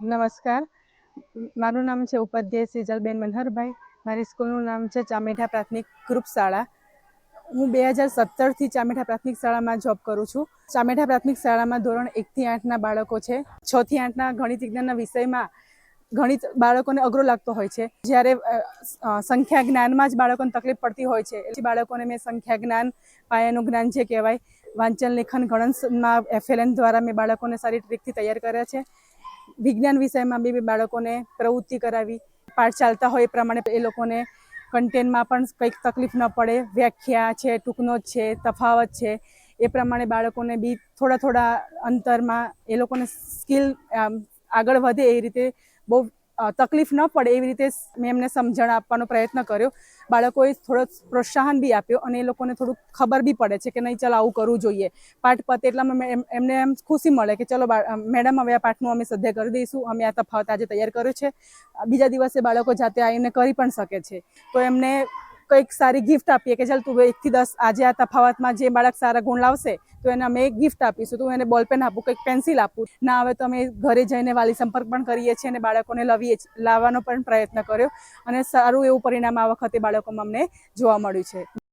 નમસ્કાર. મારું નામ છે ઉપાધ્યાય સિજલબેન મનહરભાઈ. મારી સ્કૂલનું નામ છે ચામેઠા પ્રાથમિક ગ્રુપ શાળા હું બે હજાર સત્તરથી ચામેઠા પ્રાથમિક શાળામાં જોબ કરું છું. ચામેઠા પ્રાથમિક શાળામાં ધોરણ એકથી આઠના બાળકો છે. છથી આઠના ગણિત વિજ્ઞાનના વિષયમાં ગણિત બાળકોને અઘરો લાગતો હોય છે. જ્યારે સંખ્યા જ્ઞાનમાં જ બાળકોને તકલીફ પડતી હોય છે. એટલે બાળકોને મેં સંખ્યા જ્ઞાન, પાયાનું જ્ઞાન જે કહેવાય, વાંચન, લેખન, ગણનમાં એફએલએન દ્વારા મેં બાળકોને સારી ટ્રીકથી તૈયાર કર્યા છે. વિજ્ઞાન વિષયમાં બી બાળકોને પ્રવૃત્તિ કરાવી. પાઠ ચાલતા હોય એ પ્રમાણે એ લોકોને કન્ટેન્ટમાં પણ કંઈક તકલીફ ન પડે. વ્યાખ્યા છે, ટૂંકનો છે, તફાવત છે. એ પ્રમાણે બાળકોને બી થોડા થોડા અંતરમાં એ લોકોને સ્કિલ આગળ વધે એ રીતે બહુ તકલીફ ન પડે એવી રીતે મેં એમને સમજણ આપવાનો પ્રયત્ન કર્યો. બાળકોએ થોડો પ્રોત્સાહન બી આપ્યો અને એ લોકોને થોડુંક ખબર બી પડે છે કે નહીં ચાલો આવું કરવું જોઈએ. પાઠ પતે એટલામાં એમ- એમને એમ ખુશી મળે કે ચલો મેડમ હવે આ પાઠનું અમે સદ્ય કરી દઈશું, અમે આ તફાવત આજે તૈયાર કર્યો છે. બીજા દિવસે બાળકો જાતે આવીને કરી પણ શકે છે. તો એમને કંઈક સારી ગિફ્ટ આપીએ કે ચાલ તું એકથી દસ આજે આ તફાવતમાં જે બાળક સારા ગુણ લાવશે, તો એને અમે એક ગિફ્ટ આપીશું. તો એને બોલપેન આપું, કંઈક પેન્સિલ આપું. ના હવે તો અમે ઘરે જઈને વાલી સંપર્ક પણ કરીએ છીએ અને બાળકોને લાવીએ લાવવાનો પણ પ્રયત્ન કર્યો અને સારું એવું પરિણામ આ વખતે બાળકોમાં અમને જોવા મળ્યું છે.